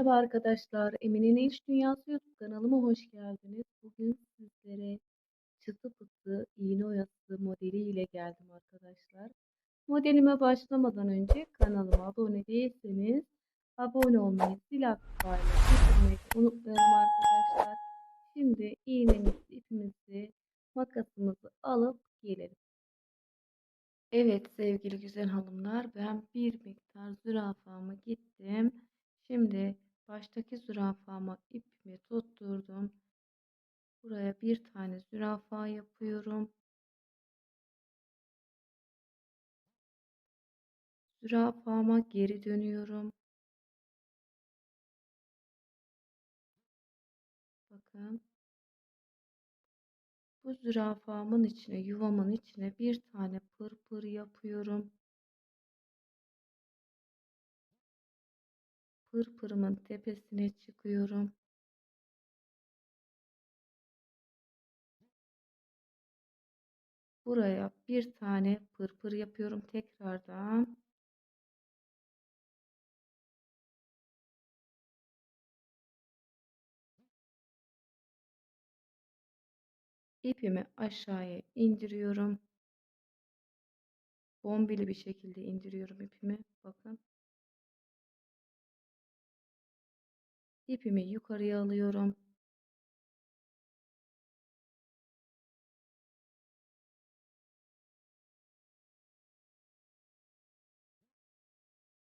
Merhaba arkadaşlar, Emine'nin İş Dünyası YouTube kanalıma hoş geldiniz. Bugün sizlere çıtı pıtı iğne oyası modeliyle geldim arkadaşlar. Modelime başlamadan önce kanalıma abone değilseniz abone olmayı, zil aktifayla getirmeyi unutmayalım arkadaşlar. Şimdi iğnemizi, ipimizi, makasımızı alıp gelelim. Evet sevgili güzel hanımlar ben bir miktar zürafamı gittim. Şimdi baştaki zürafama ipimi tutturdum. Buraya bir tane zürafa yapıyorum. Zürafama geri dönüyorum. Bakın. Bu zürafamın içine, yuvamın içine bir tane pırpır yapıyorum. Pırpırımın tepesine çıkıyorum. Buraya bir tane pırpır yapıyorum tekrardan. İpimi aşağıya indiriyorum. Bombili bir şekilde indiriyorum ipimi. Bakın. İpimi yukarıya alıyorum.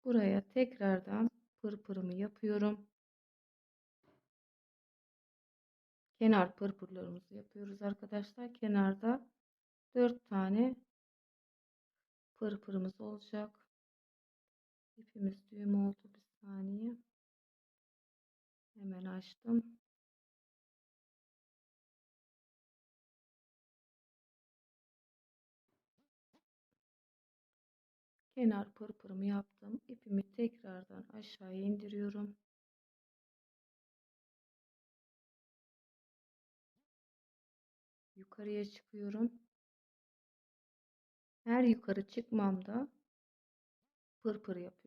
Buraya tekrardan pırpırımı yapıyorum. Kenar pırpırlarımızı yapıyoruz arkadaşlar. Kenarda 4 tane pırpırımız olacak. İpimiz düğüm oldu bir saniye. Hemen açtım. Kenar pırpırımı yaptım. İpimi tekrardan aşağıya indiriyorum. Yukarıya çıkıyorum. Her yukarı çıkmamda pırpır yapıyorum.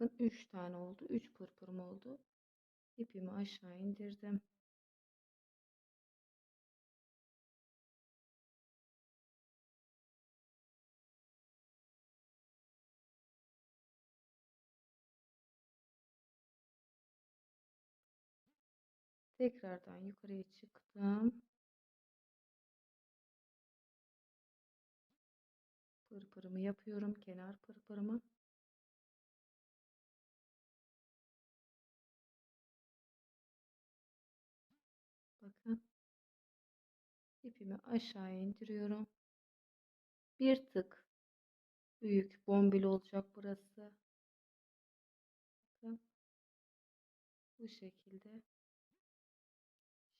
Bakın 3 tane oldu. 3 pırpırım oldu. İpimi aşağı indirdim. Tekrardan yukarıya çıktım. Pırpırımı yapıyorum. Kenar pırpırımı. İpimi aşağıya indiriyorum. Bir tık büyük bombil olacak burası. Bakın. Bu şekilde.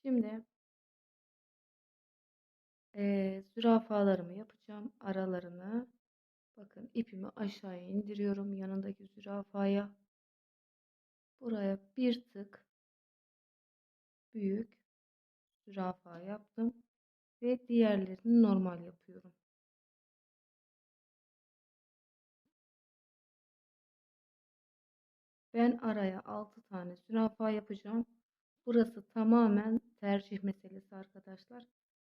Şimdi e, zürafalarımı yapacağım. Aralarını bakın ipimi aşağıya indiriyorum yanındaki zürafaya. Buraya bir tık büyük zürafa yaptım ve diğerlerini normal yapıyorum. Ben araya 6 tane zürafa yapacağım. Burası tamamen tercih meselesi arkadaşlar.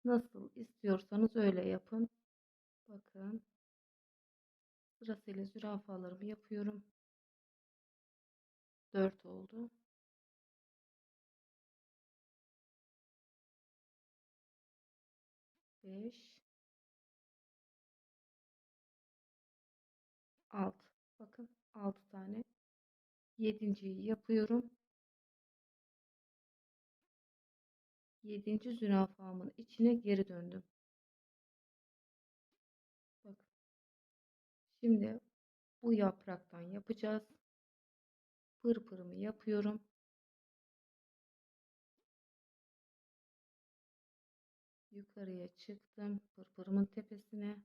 Nasıl istiyorsanız öyle yapın. Bakın. Sırasıyla zürafalarımı yapıyorum. 4 oldu. Beş. Alt. Bakın altı tane. Yedinciyi yapıyorum. Yedinci zürafamın içine geri döndüm. Bak. Şimdi bu yapraktan yapacağız. Pırpırımı yapıyorum. Yukarıya çıktım. Pırpırımın tepesine.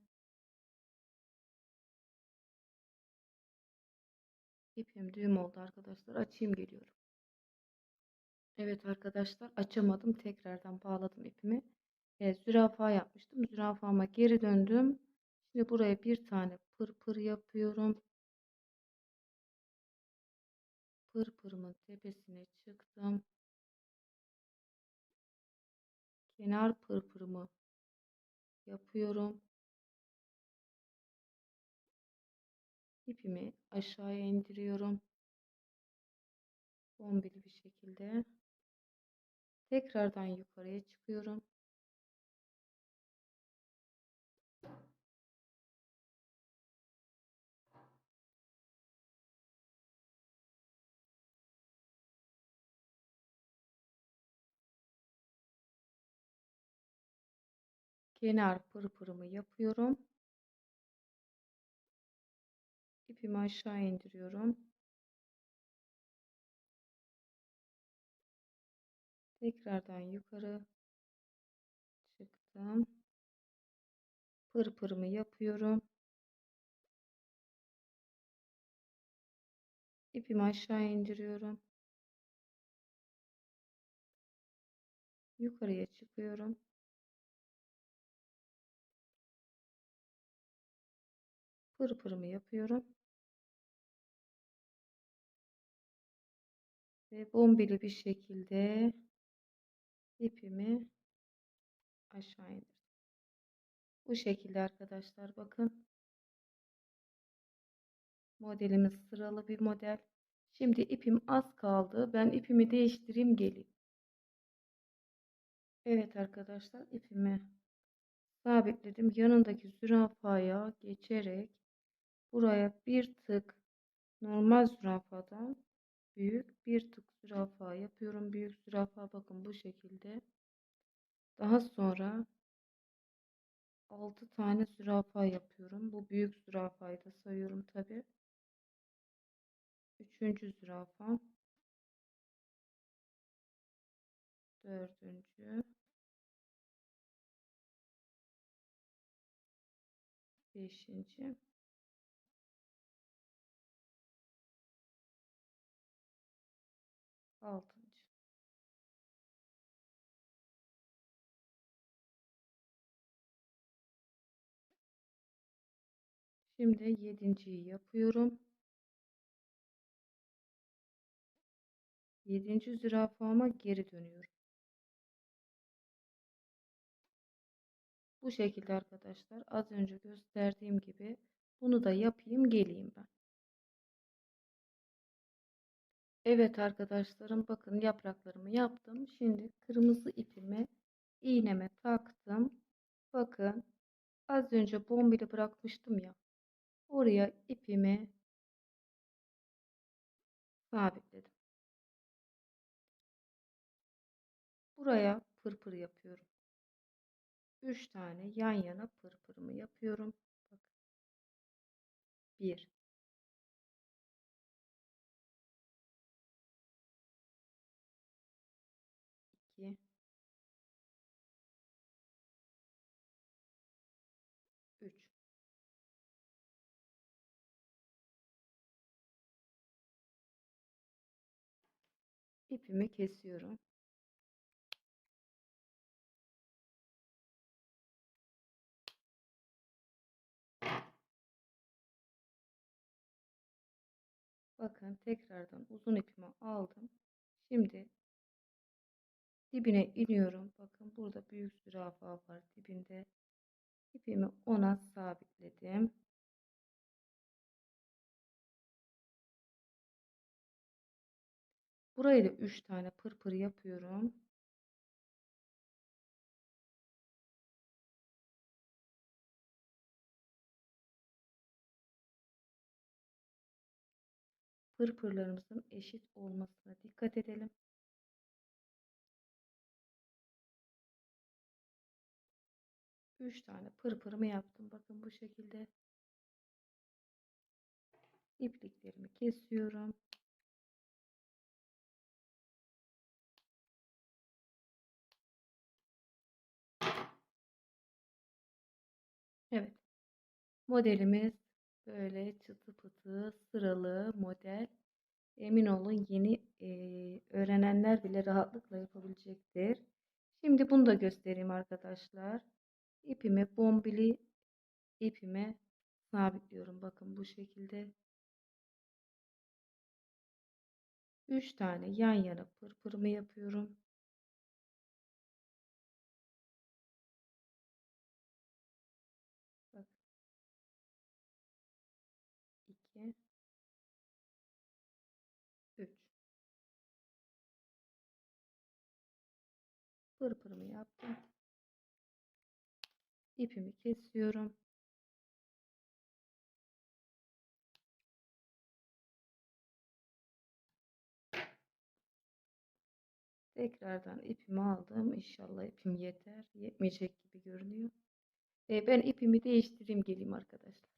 İpim düğüm oldu arkadaşlar. Açayım geliyorum. Evet arkadaşlar açamadım. Tekrardan bağladım ipimi. e, zürafa yapmıştım. Zürafama geri döndüm. Şimdi buraya bir tane pırpır yapıyorum. Pırpırımın tepesine çıktım. Kenar pırpırımı yapıyorum. İpimi aşağıya indiriyorum. Bombeli bir şekilde. Tekrardan yukarıya çıkıyorum. Kenar pırpırımı yapıyorum. İpimi aşağı indiriyorum. Tekrardan yukarı çıktım. Pırpırımı yapıyorum. İpimi aşağı indiriyorum. Yukarıya çıkıyorum. Pırpırımı yapıyorum. Ve bombeli bir şekilde ipimi aşağı indirdim. Bu şekilde arkadaşlar bakın. Modelimiz sıralı bir model. Şimdi ipim az kaldı. Ben ipimi değiştireyim geleyim. Evet arkadaşlar ipimi sabitledim. Yanındaki zürafaya geçerek buraya bir tık normal zürafadan büyük bir tık zürafa yapıyorum. Büyük zürafa bakın bu şekilde. Daha sonra 6 tane zürafa yapıyorum. Bu büyük zürafayı da sayıyorum tabi. Üçüncü zürafa. Dördüncü. Beşinci. Altıncı. Şimdi yedinciyi yapıyorum. Yedinci zürafama geri dönüyorum. Bu şekilde arkadaşlar az önce gösterdiğim gibi bunu da yapayım geleyim ben. Evet arkadaşlarım bakın yapraklarımı yaptım. Şimdi kırmızı ipimi iğneme taktım. Bakın az önce bombili bırakmıştım ya. Oraya ipimi sabitledim. Buraya pırpır yapıyorum. 3 tane yan yana pırpırımı yapıyorum. Bakın. 1 İpimi kesiyorum. Bakın tekrardan uzun ipimi aldım. Şimdi dibine iniyorum. Bakın burada büyük zürafa var dibinde. İpimi ona sabitledim. Burayı da 3 tane pırpır yapıyorum. Pırpırlarımızın eşit olmasına dikkat edelim. Üç tane pırpırımı yaptım. Bakın bu şekilde. İpliklerimi kesiyorum. Modelimiz böyle çıtı pıtı sıralı model. Emin olun yeni e, öğrenenler bile rahatlıkla yapabilecektir. Şimdi bunu da göstereyim arkadaşlar. İpimi bombili ipime sabitliyorum. Bakın bu şekilde. 3 tane yan yana pırpırımı yapıyorum. Pırpırımı yaptım. İpimi kesiyorum. Tekrardan ipimi aldım. İnşallah ipim yeter. Yetmeyecek gibi görünüyor. E, ben ipimi değiştireyim geleyim arkadaşlar.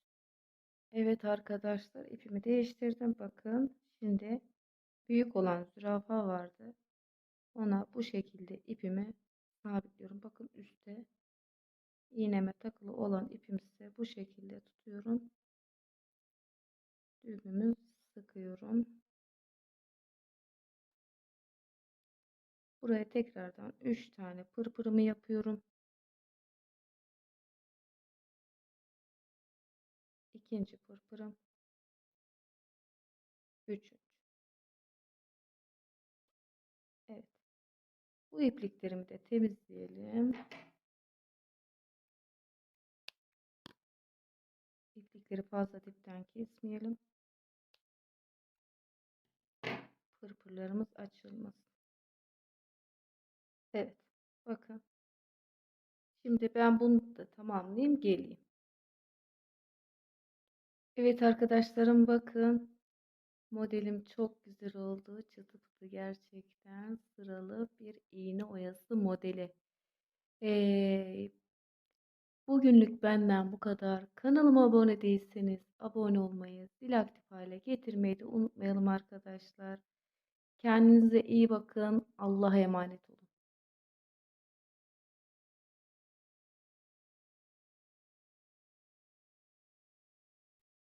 Evet arkadaşlar ipimi değiştirdim. Bakın şimdi büyük olan zürafa vardı. Ona bu şekilde ipimi sabitliyorum. Bakın üstte iğneme takılı olan ipimse bu şekilde tutuyorum. Düğümümü sıkıyorum. Buraya tekrardan 3 tane pırpırımı yapıyorum. İkinci pırpırım. Üçüncü. Bu ipliklerimi de temizleyelim. İplikleri fazla dipten kesmeyelim. Pırpırlarımız açılmasın. Evet. Bakın. Şimdi ben bunu da tamamlayayım geleyim. Evet arkadaşlarım bakın. Modelim çok güzel oldu. Çıtı pıtı gerçekten sıralı bir iğne oyası modeli. Ee, bugünlük benden bu kadar. Kanalıma abone değilseniz abone olmayı, zil aktif hale getirmeyi de unutmayalım arkadaşlar. Kendinize iyi bakın. Allah'a emanet olun.